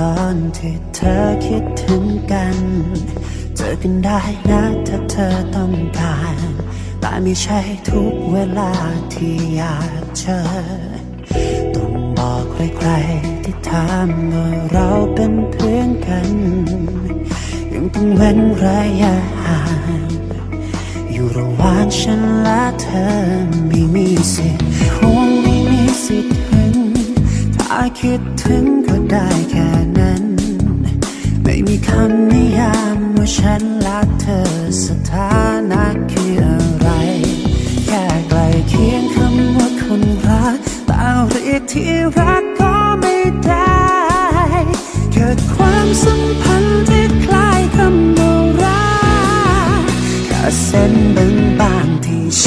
ตอนที่เธอคิดถึงกัน เจอกันได้นะถ้าเธอต้องการ แต่ไม่ใช่ทุกเวลาที่อยากเจอต้อง อกใครๆที่ถามว่าเราเป็นเพื่อนกัน ยังต้องเว้นระยะห่างอยู่ระหว่างฉันและเธอไม่มีสิทธิ์คงไม่มีสิทธิ์ถึง ถ้าคิดถึงก็ได้แค่นั้น ไม่มีคำนิยามว่าฉันและเธอสถานะคือ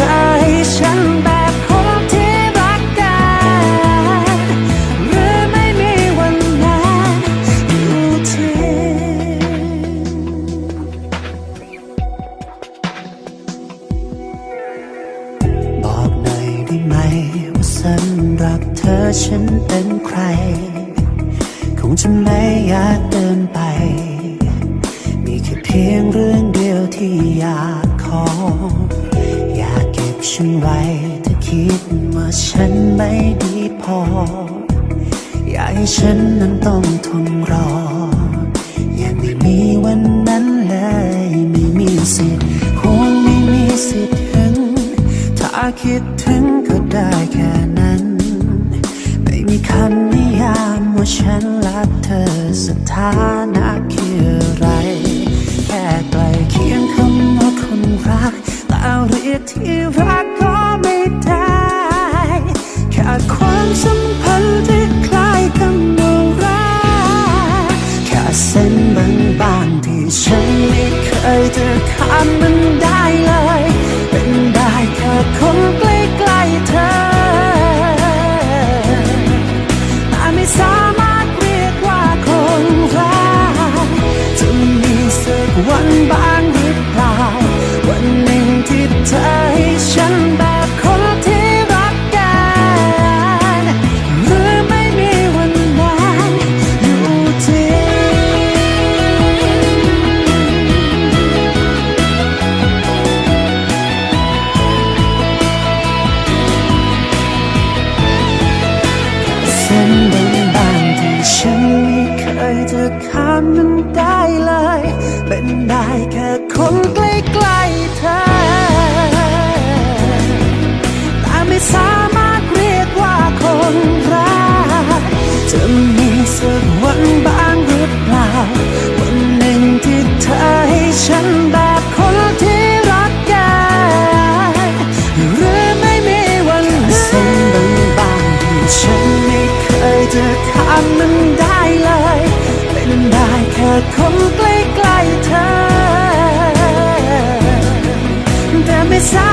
อ ได้ไหม ว่าสำหรับเธอฉันเป็นใคร คงจะไม่อยากเดินไป มีแค่เพียงเรื่องเดียวที่อยากขอ อยากเก็บฉันไว้ถ้าคิดว่าฉันไม่ดีพอ อยากให้ฉันนั้นต้องทนรอ คิดถึงก็ได้แค่นั้น ไม่มีคำนิยามว่าฉันรักเธอสถานะคืออะไร แค่ใกล้เคียงคำว่าคนรักแต่เรียกที่รักก็ไม่ได้แค่ความสัมพันธ์ที่คล้ายคำว่ารักแค่เส้นบางๆที่ฉันไม่เคยจะข้ามมันได้ามมันได้เลย เป็นได้แค่คนใกล้ๆเธอ แ